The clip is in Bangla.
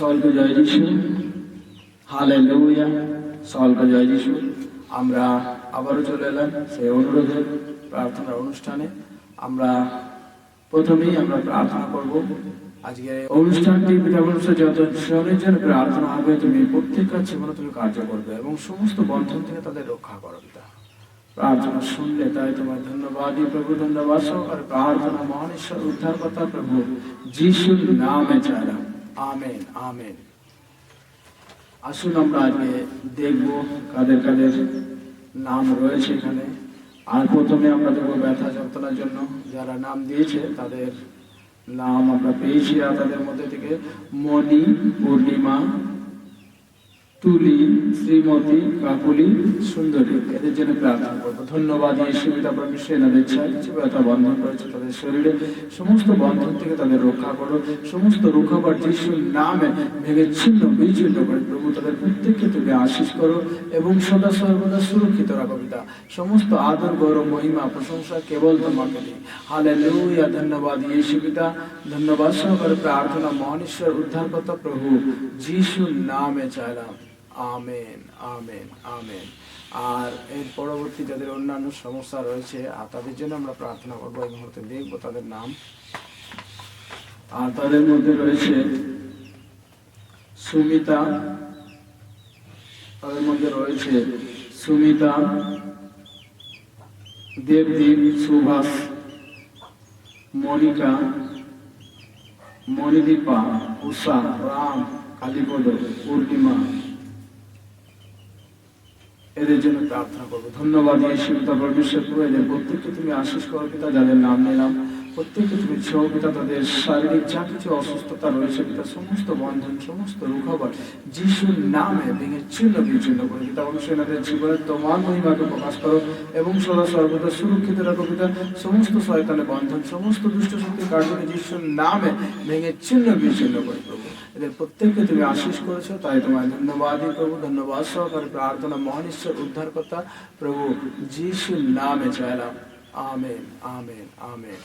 সকলকে জয় যিশু। হালে লুইয়া সকলকে জয় যিশু। আমরা আবারও চলে এলাম সেই অনুরোধের প্রার্থনার অনুষ্ঠানে। আমরা প্রথমেই আমরা প্রার্থনা করব। আজকে অনুষ্ঠানটি পিতা মানুষের যত জনের জন্য প্রার্থনা হবে, তুমি প্রত্যেকের জীবনে তুমি কার্য করবে এবং সমস্ত বন্ধন থেকে তাদের রক্ষা করো পিতা। প্রার্থনা শুনলে তাই তোমার ধন্যবাদ প্রভু, ধন্যবাদ সহকারে প্রার্থনা মহান ঈশ্বর, উদ্ধারকর্তা প্রভু, যিশুর নামে চাইলাম। Amen amen. আসুন আমরা আগে দেখব কাদের কাদের নাম রয়েছে এখানে। আর প্রথমে আমরা দেখব ব্যথা যন্ত্রণার জন্য যারা নাম দিয়েছে, তাদের নাম আমরা পেয়েছি আর তাদের মধ্যে থেকে মণি পূর্ণিমা তুলি, শ্রীমতী, কাকুলি, সুন্দরী। এদের জন্য প্রার্থনা করব। ধন্যবাদ এই সুবিধা পরমেশ্বর, এনাদের কিছু ব্যথা বন্ধন করেছে তাদের শরীরে। সমস্ত বন্ধন থেকে তাদের রক্ষা করো। সমস্ত রক্ষাবার যিশুর নামে ভেঙে ছিন্ন, বিচ্ছিন্ন করে। প্রভু তাদের প্রত্যেককে তুমি আশিস করো এবং সদা সর্বদা সুরক্ষিত রাখো, পিতা। সমস্ত আদর, গৌরব, মহিমা, প্রশংসা কেবল তোমাকে দিই হালে লুইয়া ধন্যবাদ ইয়েশু পিতা। ধন্যবাদ সহকারে প্রার্থনা, মহানেশ্বর, উদ্ধারকর্তা প্রভু, যিশুর নামে চাইলাম। Amen amen amen. আর এর পরবর্তী যাদের অন্যান্য সমস্যা রয়েছে, আর তাদের জন্য আমরা প্রার্থনা করব এই মুহূর্তে। দেখব তাদের নাম। আর তাদের মধ্যে রয়েছে সুমিতা। তাদের মধ্যে রয়েছে সুমিতা, দেবদীপ, সুভাষ, মনিকা, মণিদীপা, উষা, রাম, কালীপদ পূর্ণিমা এদের জন্য প্রার্থনা করব। ধন্যবাদ, এই শিবতা পরমেশ্বর এদের প্রত্যেককে তুমি আশিস করো, পিতা যাদের নাম নিলাম প্রত্যেককে তুমি ছেও, পিতা তাদের শারীরিক যা কিছু অসুস্থতা রয়েছে, পিতা সমস্ত বন্ধন, সমস্ত রুখাবার যিশুর নামে ভেঙে ছিন্ন বিচ্ছিন্ন করে পিতা অবশ্যই এনাদের জীবনে তোমার মহিমাকে প্রকাশ করো এবং সদা সর্বদা সুরক্ষিত রাখো, পিতা। সমস্ত শয়তানের বন্ধন, সমস্ত দুষ্ট শক্তির কার্যকে যিশুর নামে ভেঙে ছিন্ন বিচ্ছিন্ন করে এদের প্রত্যেককে তুমি আশিস করেছ, তাই তোমায় ধন্যবাদই প্রভু। ধন্যবাদ সহকারে প্রার্থনা মহানিশ্বর উদ্ধারকর্তা, প্রভু, যিশুর নামে চাইলাম আমেন আমেন আমেন।